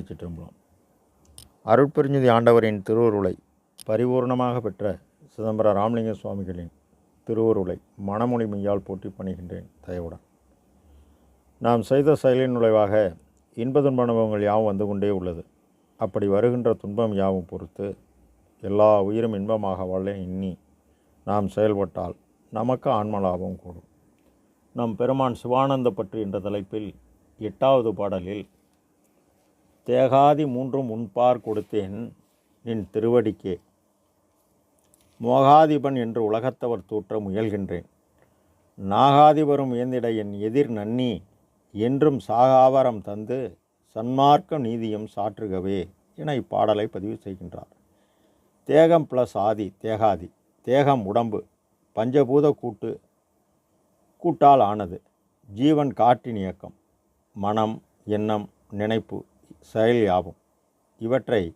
திருச்சிற்றம்பலம் அருட்பெருஞ்சதி ஆண்டவரின் திருவுருளை பரிபூர்ணமாக பெற்ற சிதம்பர ராமலிங்க சுவாமிகளின் திருவருளை மனமொழி மெய்யால் போட்டி பணிகின்றேன் தயவுடன். நாம் செய்த செயலின் நுழைவாக இன்ப துன்ப அனுபவங்கள் யாவும் வந்து கொண்டே உள்ளது. அப்படி வருகின்ற துன்பம் யாவும் பொறுத்து எல்லா உயிரும் இன்பமாக வாழ எண்ணி நாம் செயல்பட்டால் நமக்கு ஆன்மலாபம் கூடும். நம் பெருமான் சிவானந்த பற்றி என்ற தலைப்பில் எட்டாவது பாடலில் தேகாதி மூன்றும் உன்பார் கொடுத்தேன் நின் திருவடிக்கே. மோகாதிபன் என்று உலகத்தவர் தூற்ற முயல்கின்றேன். நாகாதிபரும் இயந்திட என் எதிர் நன்னி என்றும் சாகாவரம் தந்து சன்மார்க்க நீதியும் சாற்றுகவே என இப்பாடலை பதிவு செய்கின்றார். தேகம் ப்ளஸ் ஆதி தேகாதி தேகம் உடம்பு பஞ்சபூத கூட்டு கூட்டால் ஆனது ஜீவன் காற்றின் இயக்கம் மனம் எண்ணம் நினைப்பு செயல் யாவும் இவற்றை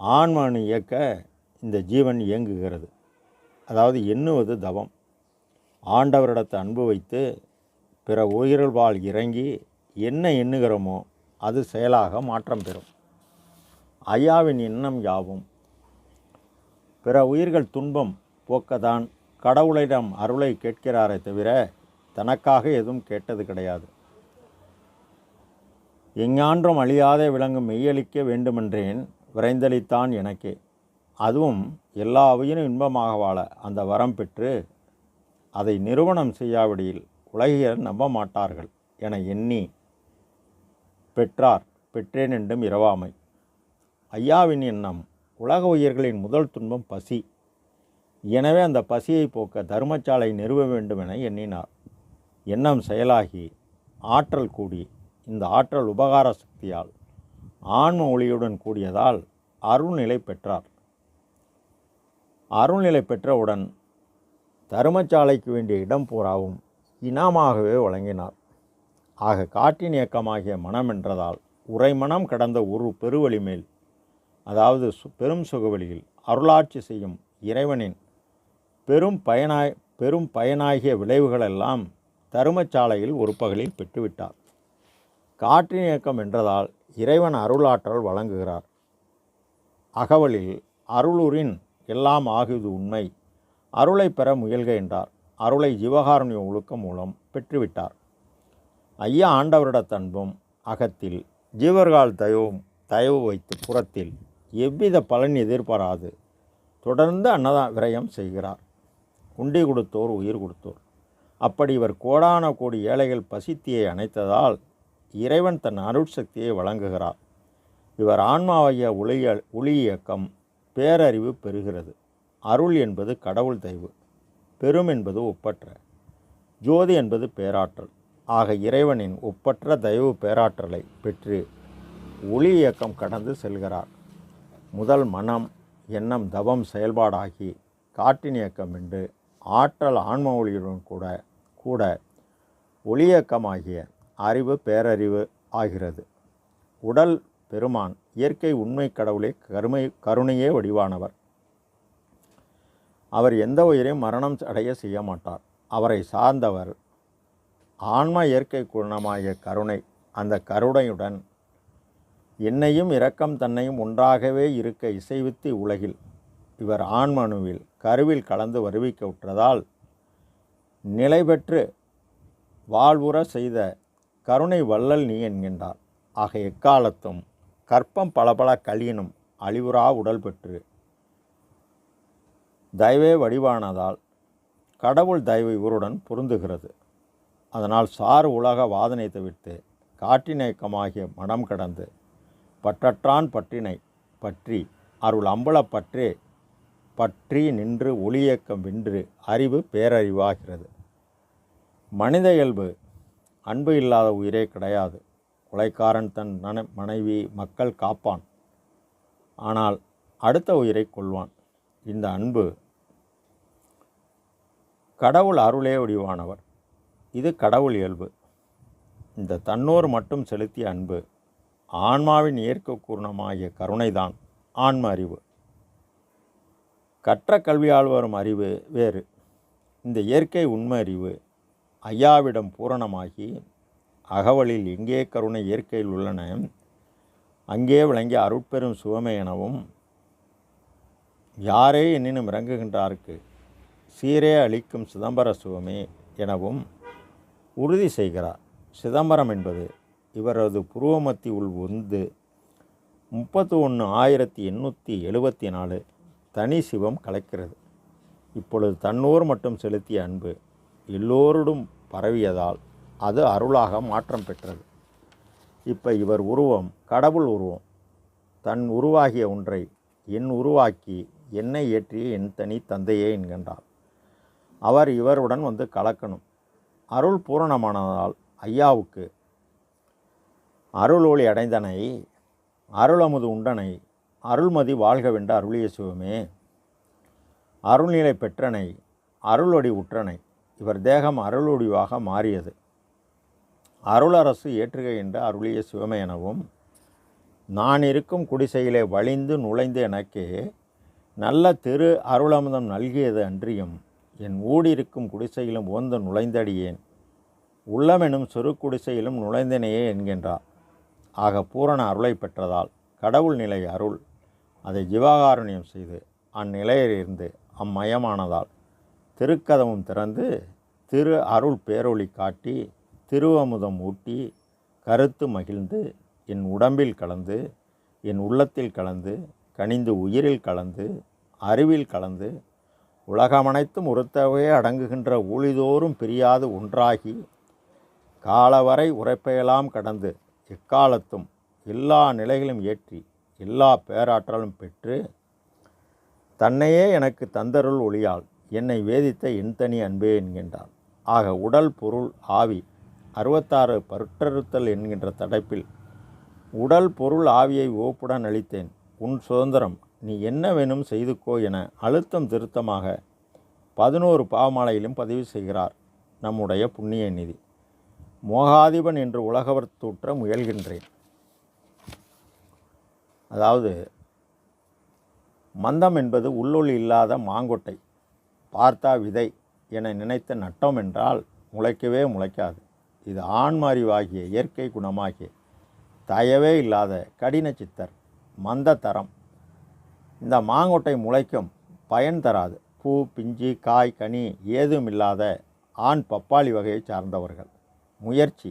ஆன்மனு இயக்க இந்த ஜீவன் இயங்குகிறது. அதாவது எண்ணுவது தவம். ஆண்டவரிடத்தை அன்பு வைத்து பிற உயிர்கள்பால் இறங்கி என்ன எண்ணுகிறோமோ அது செயலாக மாற்றம் பெறும். ஐயாவின் எண்ணம் யாவும்? பிற உயிர்கள் துன்பம் போக்கத்தான் கடவுளிடம் அருளை கேட்கிறாரே தவிர தனக்காக எதுவும் கேட்டது கிடையாது. எஞ்ஞான்றும் அழியாதே விளங்கும் மெய்யளிக்க வேண்டுமென்றேன் விரைந்தளித்தான் எனக்கே. அதுவும் எல்லா உயிரும் இன்பமாக வாழ அந்த வரம் பெற்று அதை நிறுவனம் செய்யாவிடில் உலகியர் நம்ப மாட்டார்கள் என எண்ணி பெற்றார் பெற்றேன் என்றும் இரவாமை. ஐயாவின் எண்ணம் உலக உயிர்களின் முதல் துன்பம் பசி. எனவே அந்த பசியை போக்க தர்மச்சாலை நிறுவ வேண்டும் என எண்ணினார். எண்ணம் செயலாகி ஆற்றல் கூடி இந்த ஆற்றல் உபகார சக்தியால் ஆன்ம ஒளியுடன் கூடியதால் அருள்நிலை பெற்றார். அருள்நிலை பெற்றவுடன் தருமச்சாலைக்கு வேண்டிய இடம் பூராவும் இனமாகவே வழங்கினார். ஆக காற்றின் இயக்கமாகிய மனம் என்றதால் உரைமனம் கடந்த ஒரு பெருவழி மேல் அதாவது சு பெரும் சுகவெளியில் அருளாட்சி செய்யும் இறைவனின் பெரும் பயனாய் பெரும் பயனாகிய விளைவுகளெல்லாம் தருமச்சாலையில் ஒரு பகலில் பெற்றுவிட்டார். காற்றின் இயக்கம் என்றதால் இறைவன் அருளாற்றல் வழங்குகிறார். அகவலில் அருளுரின் எல்லாம் ஆகுது உண்மை. அருளை பெற முயல்க என்றார். அருளை ஜீவகாருண்ய ஒழுக்கம் மூலம் பெற்றுவிட்டார். ஐயா ஆண்டவரிட தன்பும் அகத்தில் ஜீவர்கால் தயவும் தயவு வைத்து புறத்தில் எவ்வித பலன் எதிர்பாராது. தொடர்ந்து அன்னதா விரயம் செய்கிறார். உண்டி கொடுத்தோர் உயிர் கொடுத்தோர். அப்படி இவர் கோடான கோடி ஏழைகள் பசித்தியை அணைத்ததால் இறைவன் தன் அருட்சக்தியை வழங்குகிறார். இவர் ஆன்மாவைய ஒளிய ஒளி இயக்கம் பேரறிவு பெறுகிறது. அருள் என்பது கடவுள் தெய்வு பெரும் என்பது ஒப்பற்ற ஜோதி என்பது பேராற்றல். ஆக இறைவனின் ஒப்பற்ற தெய்வு பேராற்றலை பெற்று ஒளி இயக்கம் கடந்து செல்கிறார். முதல் மனம் எண்ணம் தவம் செயல்பாடாகி காற்றின் இயக்கம் என்று ஆற்றல் ஆன்ம ஒளியுடன் கூட கூட ஒளியக்கமாகிய அறிவு பேரறிவு ஆகிறது. உடல் பெருமான் இயற்கை உண்மை கடவுளே கருமை கருணையே வடிவானவர். அவர் எந்த உயிரையும் மரணம் அடைய செய்ய மாட்டார். அவரை சார்ந்தவர் ஆன்ம இயற்கை குணமாகிய கருணை அந்த கருணையுடன் என்னையும் இரக்கம் தன்னையும் ஒன்றாகவே இருக்க இசைவித்து உலகில் இவர் ஆண்மனுவில் கருவில் கலந்து வருவிக்க உற்றதால் நிலை பெற்று வாழ்வுற செய்த கருணை வள்ளல் நீ என்கின்றார். ஆக எக்காலத்தும் கற்பம் பலபல கழியினும் அழிவுறா உடல் பெற்று தயவே வடிவானதால் கடவுள் தயவு இவருடன் பொருந்துகிறது. அதனால் சாறு உலக வாதனை தவிர்த்து காட்டினேக்கமாகிய மனம் கடந்து பற்றற்றான் பற்றினை பற்றி அருள் அம்பலப் பற்றே பற்றி நின்று ஒளியக்கம் வென்று அறிவு பேரறிவாகிறது. மனித இயல்பு அன்பு இல்லாத உயிரே கிடையாது. கொலைக்காரன் தன் நன மனைவி மக்கள் காப்பான். ஆனால் அடுத்த உயிரை கொள்வான் இந்த அன்பு கடவுள் அருளே வடிவானவர். இது கடவுள் இயல்பு. இந்த தன்னோர் மட்டும் செலுத்திய அன்பு ஆன்மாவின் இயற்கை கூர்ணமாகிய கருணைதான் ஆன்ம அறிவு. கற்ற கல்வியால் வரும் அறிவு வேறு. இந்த இயற்கை உண்மை அறிவு ஐயாவிடம் பூரணமாகி அகவலில் எங்கே கருணை இயற்கையில் உள்ளன? அங்கே விளங்கிய அருட்பெரும் சுவமே எனவும் யாரே என்னினும் இறங்குகின்றார்க்கு? சீரே அளிக்கும் சிதம்பர சுவமே எனவும் உறுதி செய்கிறார். சிதம்பரம் என்பது இவரது புருவமத்தி உள் வந்து முப்பத்து ஒன்று ஆயிரத்தி எண்ணூற்றி எழுபத்தி நாலு தனி சிவம் கலைக்கிறது. இப்பொழுது தன்னூர் மட்டும் செலுத்திய அன்பு எல்லோருடும் பரவியதால் அது அருளாக மாற்றம் பெற்றது. இப்போ இவர் உருவம் கடவுள் உருவம். தன் உருவாகிய ஒன்றை என் உருவாக்கி என்னை ஏற்றிய என் தனி தந்தையே என்கின்றார். அவர் இவருடன் வந்து கலக்கணும். அருள் பூரணமானதால் ஐயாவுக்கு அருள் ஒளி அடைந்தனை அருளமுது உண்டனை அருள்மதி வாழ்கவென்று அருளிய சிவமே. அருள்நிலை பெற்றனை அருளொடி உற்றனை. இவர் தேகம் அருளொடிவாக மாறியது. அருளரசு ஏற்றுக என்று அருளிய சிவமே எனவும் நான் இருக்கும் குடிசையிலே வழிந்து நுழைந்து எனக்கு நல்ல திரு அருளமுதம் நல்கியது அன்றியும் என் ஊடிருக்கும் குடிசையிலும் ஓந்து நுழைந்தடியேன். உள்ளமெனும் சிறு குடிசையிலும் நுழைந்தனையே என்கின்றார். ஆக பூரண அருளை பெற்றதால் கடவுள் நிலை அருள் அதை ஜீவாகாருண்யம் செய்து அந்நிலையிலிருந்து அம்மயமானதால் திருக்கதவும் திறந்து திரு அருள் பேரொளி காட்டி திருவமுதம் ஊட்டி கருத்து மகிழ்ந்து என் உடம்பில் கலந்து என் உள்ளத்தில் கலந்து கனிந்து உயிரில் கலந்து அறிவில் கலந்து உலகமனைத்தும் ஒருத்தவே அடங்குகின்ற ஊழிதோறும் பிரியாது ஒன்றாகி காலவரை உரைப்பையெல்லாம் கடந்து எக்காலத்தும் எல்லா நிலைகளும் ஏற்றி எல்லா பேராற்றலும் பெற்று தன்னையே எனக்கு தந்தருள் ஒளியாள். என்னை வேதித்த என்தனி அன்பே என்கின்றார் ஆக உடல் பொருள் ஆவி அறுபத்தாறு பருட்டறுத்தல் என்கின்ற தலைப்பில் உடல் பொருள் ஆவியை ஓப்புடன் அளித்தேன். உன் சுதந்திரம் நீ என்ன வேணும் செய்துக்கோ என அழுத்தம் திருத்தமாக பதினோரு பாவமாலையிலும் பதிவு செய்கிறார் நம்முடைய புண்ணிய நிதி. மோகாதிபன் என்று உலகவர் தூற்ற முயல்கின்றேன். அதாவது மந்தம் என்பது உள்ளொளி இல்லாத மாங்கொட்டை. பார்த்தா விதை என நினைத்த நட்டம் என்றால் முளைக்கவே முளைக்காது. இது ஆண்மறிவாகிய இயற்கை குணமாகிய தயவே இல்லாத கடின சித்தர் மந்த தரம். இந்த மாங்கொட்டை முளைக்கும் பயன் தராது. பூ பிஞ்சு காய் கனி ஏதும் இல்லாத ஆண் பப்பாளி வகையை சார்ந்தவர்கள். முயற்சி.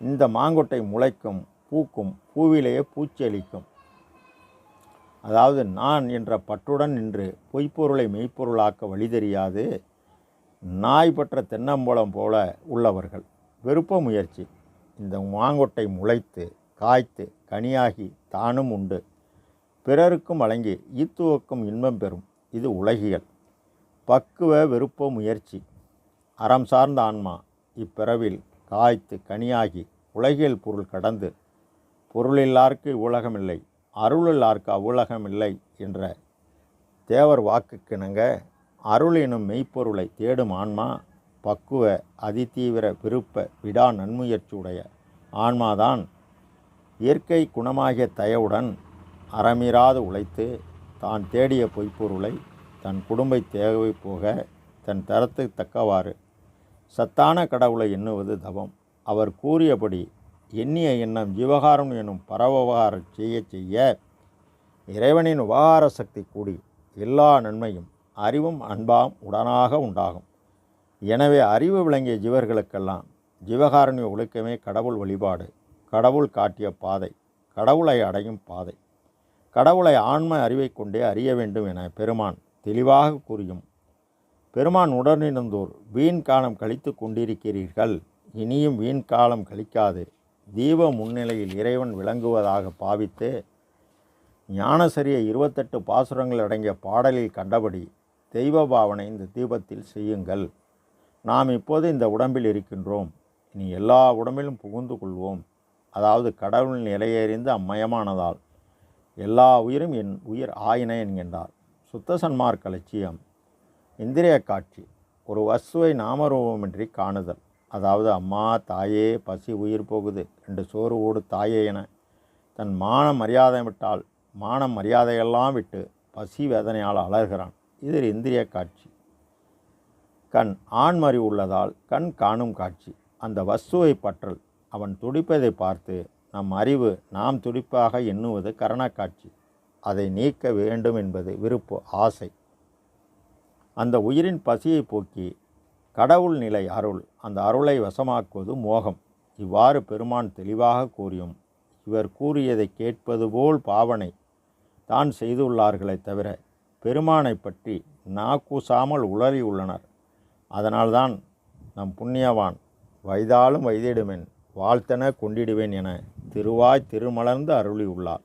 இந்த மாங்கொட்டை முளைக்கும் பூக்கும் பூவிலேயே பூச்சி அளிக்கும் அதாவது நான் என்ற பற்றுடன் நின்று பொய்ப்பொருளை மெய்ப்பொருளாக்க வழி தெரியாது நாய் பற்ற தென்னம்பழம் போல உள்ளவர்கள். விருப்ப முயற்சி. இந்த மாங்கொட்டை முளைத்து காய்த்து கனியாகி தானும் உண்டு. பிறருக்கும் வழங்கி ஈத்துவக்கும் இன்பம் பெறும். இது உலகியல். பக்குவ விருப்ப முயற்சி. அறம் சார்ந்த ஆன்மா. இப்பிறவில் காய்த்து கனியாகி உலகியல் பொருள் கடந்து பொருளில்லார்க்கு உலகமில்லை. அருளில்லாக்கு அவ்வுலகம் இல்லை என்ற தேவர் வாக்குக்கிணங்க அருள் எனும் மெய்ப்பொருளை தேடும் ஆன்மா பக்குவ அதிதீவிர விருப்ப விடா நன்முயற்சியுடைய ஆன்மாதான் இயற்கை குணமாகிய தயவுடன் அறமீறாது உழைத்து தான் தேடிய பொய்ப்பொருளை தன் குடும்பை தேவை போக தன் தரத்துக்கு தக்கவாறு சத்தான கடவுளை எண்ணுவது தவம். அவர் கூறியபடி எண்ணிய எண்ணம் ஜீவகாரம் எனும் பரவகாரம் செய்ய செய்ய இறைவனின் உபகார சக்தி கூடி எல்லா நன்மையும் அறிவும் அன்பாம் உடனாக உண்டாகும். எனவே அறிவு விளங்கிய ஜீவர்களுக்கெல்லாம் ஜீவகாரண்ய ஒழுக்கமே கடவுள் வழிபாடு கடவுள் காட்டிய பாதை கடவுளை அடையும் பாதை. கடவுளை ஆன்ம அறிவை கொண்டே அறிய வேண்டும் என பெருமான் தெளிவாக கூறியும் பெருமான் உடனிருந்தோர் வீண் காலம் கழித்து கொண்டிருக்கிறீர்கள் இனியும் வீண் காலம் கழிக்காது. தீப முன்னிலையில் இறைவன் விளங்குவதாக பாவித்து ஞானசரிய இருபத்தெட்டு பாசுரங்கள் அடங்கிய பாடலில் கண்டபடி தெய்வ பாவனை இந்த தீபத்தில் செய்யுங்கள். நாம் இப்போது இந்த உடம்பில் இருக்கின்றோம். இனி எல்லா உடம்பிலும் புகுந்து கொள்வோம். அதாவது கடவுள் நிலையறிந்து அம்மயமானதால் எல்லா உயிரும் என் உயிர் ஆயின என்கின்றார். சுத்த சன்மார்க்க லட்சியம் இந்திரிய காட்சி ஒரு வஸ்துவை நாமரூபமின்றி காணுதல். அதாவது அம்மா தாயே பசி உயிர் போகுது. ரெண்டு சோறு ஓடு தாயே என. தன் மான மரியாதை விட்டால் மானம் மரியாதையெல்லாம் விட்டு பசி வேதனையால் அலர்கிறான் இது இந்திரிய காட்சி. கண் ஆண்மறி உள்ளதால் கண் காணும் காட்சி. அந்த வஸ்துவை பற்றல் அவன் துடிப்பதை பார்த்து நம் அறிவு நாம் துடிப்பாக எண்ணுவது கரணக்காட்சி அதை நீக்க வேண்டும் என்பது விருப்பு ஆசை. அந்த உயிரின் பசியை போக்கி கடவுள் நிலை அருள் அந்த அருளை வசமாக்குவது மோகம். இவ்வாறு பெருமான் தெளிவாக கூறியும் இவர் கூறியதை கேட்பது போல் பாவனை தான் செய்துள்ளார்களே தவிர பெருமானை பற்றி நாக்கூசாமல் உளறியுள்ளனர் அதனால்தான் நம் புண்ணியவான் வைதாலும் வைதிடுமேன் வாழ்த்தென கொண்டிடுவேன் என திருவாய் திருமலர்ந்து அருளியுள்ளார்.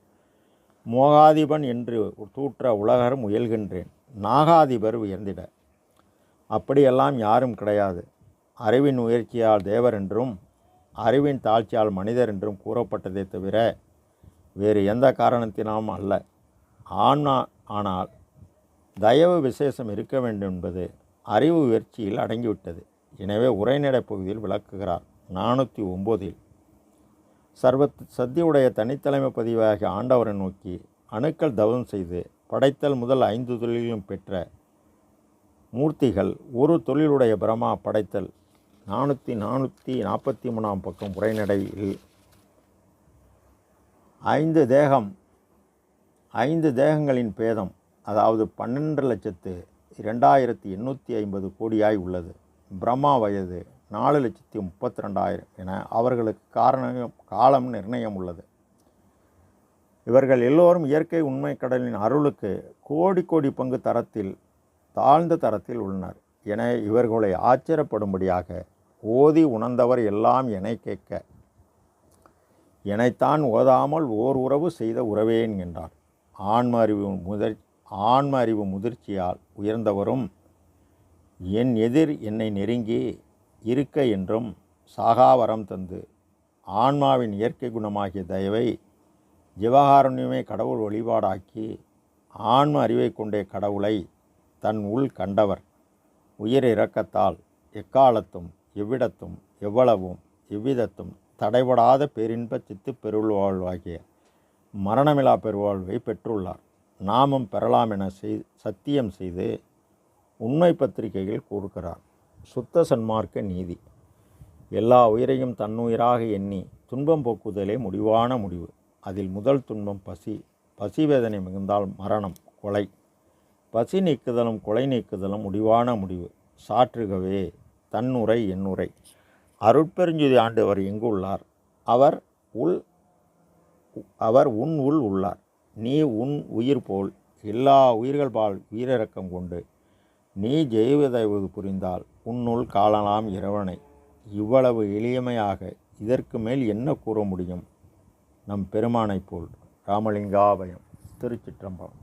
மோகாதிபன் என்று தூற்ற உலகர் முயல்கின்றேன் நாகாதிபர் உயர்ந்திட அப்படியெல்லாம் யாரும் கிடையாது. அறிவின் உயர்ச்சியால் தேவர் என்றும் அறிவின் தாழ்ச்சியால் மனிதர் என்றும் கூறப்பட்டதே தவிர வேறு எந்த காரணத்தினாலும் அல்ல. ஆனா ஆனால் தயவு விசேஷம் இருக்க வேண்டும் என்பது அறிவு உயர்ச்சியில் அடங்கிவிட்டது. எனவே உரைநடை பகுதியில் விளக்குகிறார் நானூற்றி ஒம்போதில். சர்வத் சத்தியுடைய தனித்தலைமை பதிவாகி ஆண்டவரை நோக்கி அணுக்கள் தவம் செய்து படைத்தல் முதல் ஐந்து தொழிலும் பெற்ற மூர்த்திகள் ஒரு தொழிலுடைய பிரமா படைத்தல் நானூற்றி நானூற்றி நாற்பத்தி மூணாம் பக்கம் உரைநடையில் ஐந்து தேகம் ஐந்து தேகங்களின் பேதம் அதாவது பன்னெண்டு லட்சத்து இரண்டாயிரத்தி எண்ணூற்றி ஐம்பது கோடியாய் உள்ளது. பிரம்மா வயது நாலு லட்சத்தி முப்பத்தி ரெண்டாயிரம் என அவர்களுக்கு காரணம் காலம் நிர்ணயம் உள்ளது. இவர்கள் எல்லோரும் இயற்கை உண்மை கடலின் அருளுக்கு கோடி கோடி பங்கு தரத்தில் தாழ்ந்த தரத்தில் உள்ளனர். என இவர்களை ஆச்சரியப்படும்படியாக ஓதி உணர்ந்தவர் எல்லாம் என கேட்க எனைத்தான் ஓதாமல் ஓர் உறவு செய்த உறவே என்கின்றார் ஆன்ம அறிவு முதிர் ஆன்ம அறிவு முதிர்ச்சியால் உயர்ந்தவரும் என் எதிர் என்னை நெருங்கி இருக்க என்றும் சாகாவரம் தந்து ஆன்மாவின் இயற்கை குணமாகிய தயவை ஜீவகாருண்யமே கடவுள் வழிபாடாக்கி ஆன்ம அறிவை கொண்டே கடவுளை தன் உள் கண்டவர். உயிர் இறக்கத்தால் எக்காலத்தும் எவ்விடத்தும் எவ்வளவும் எவ்விதத்தும் தடைபடாத பேரின்ப சித்து பெருவாழ்வாகிய மரணமிலா பெருவாழ்வை பெற்றுள்ளார். நாமும் பெறலாம் என செய் சத்தியம் செய்து உண்மை பத்திரிகையில் கூறுகிறார். சுத்த சன்மார்க்க நீதி. எல்லா உயிரையும் தன்னுயிராக எண்ணி துன்பம் போக்குதலே முடிவான முடிவு. அதில் முதல் துன்பம் பசி. பசி வேதனை மிகுந்தால் மரணம் கொலை. பசி நீக்குதலும் கொலை நீக்குதலும் முடிவான முடிவு. சாற்றுகவே தன்னுரை என்னுரை. அருட்பெருஞ்சுதி ஆண்டவர் எங்கு உள்ளார். அவர் உள் அவர் உன் உள் உள்ளார். நீ உன் உயிர் போல் எல்லா உயிர்கள் பால் உயிரிறக்கம் கொண்டு நீ ஜெய்வதைவது புரிந்தால் உன்னுள் காணலாம் இறைவனை. இவ்வளவு எளியமையாக இதற்கு மேல் என்ன கூற முடியும்? நம் பெருமானைப் போல் ராமலிங்காபயம் திருச்சிற்றம்பலம்.